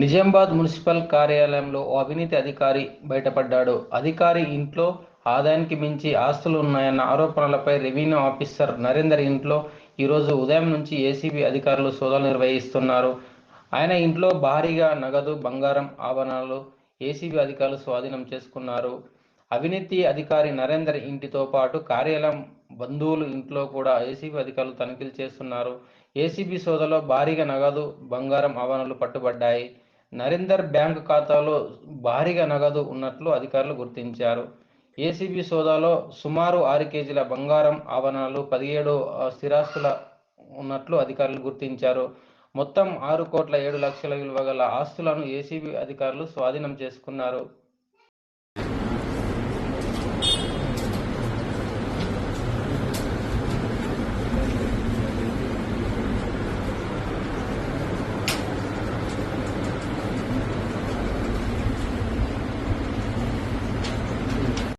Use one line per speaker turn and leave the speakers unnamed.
Nizamabad municipal కార్యాలయంలో ఓ అవినీతి అధికారి బయటపడ్డాడు. అధికారి ఇంట్లో ఆదాయానికి మించి ఆస్తులు ఉన్నాయన్న ఆరోపణలపై రెవెన్యూ ఆఫీసర్ నరేందర్ ఇంట్లో ఈరోజు ఉదయం నుంచి ఏసీబీ అధికారులు సోదాలు నిర్వహిస్తున్నారు. ఆయన ఇంట్లో భారీగా నగదు బంగారం ఆభరణాలు ఏసీబీ అధికారులు స్వాధీనం చేసుకున్నారు. అవినీతి అధికారి నరేందర్ ఇంటితో పాటు కార్యాలయం బంధువులు ఇంట్లో కూడా ఏసీబీ అధికారులు తనిఖీలు చేస్తున్నారు. ఏసీబీ సోదలో భారీగా నగదు బంగారం ఆవరణలు పట్టుబడ్డాయి. నరేందర్ బ్యాంకు ఖాతాలో భారీగా నగదు ఉన్నట్లు అధికారులు గుర్తించారు. ఏసీబీ సోదాలో సుమారు ఆరు కేజీల బంగారం ఆభరణాలు పదిహేడు స్థిరాస్తుల ఉన్నట్లు అధికారులు గుర్తించారు. మొత్తం ఆరు కోట్ల ఏడు లక్షల విలువ గల ఆస్తులను ఏసీబీ అధికారులు స్వాధీనం చేసుకున్నారు.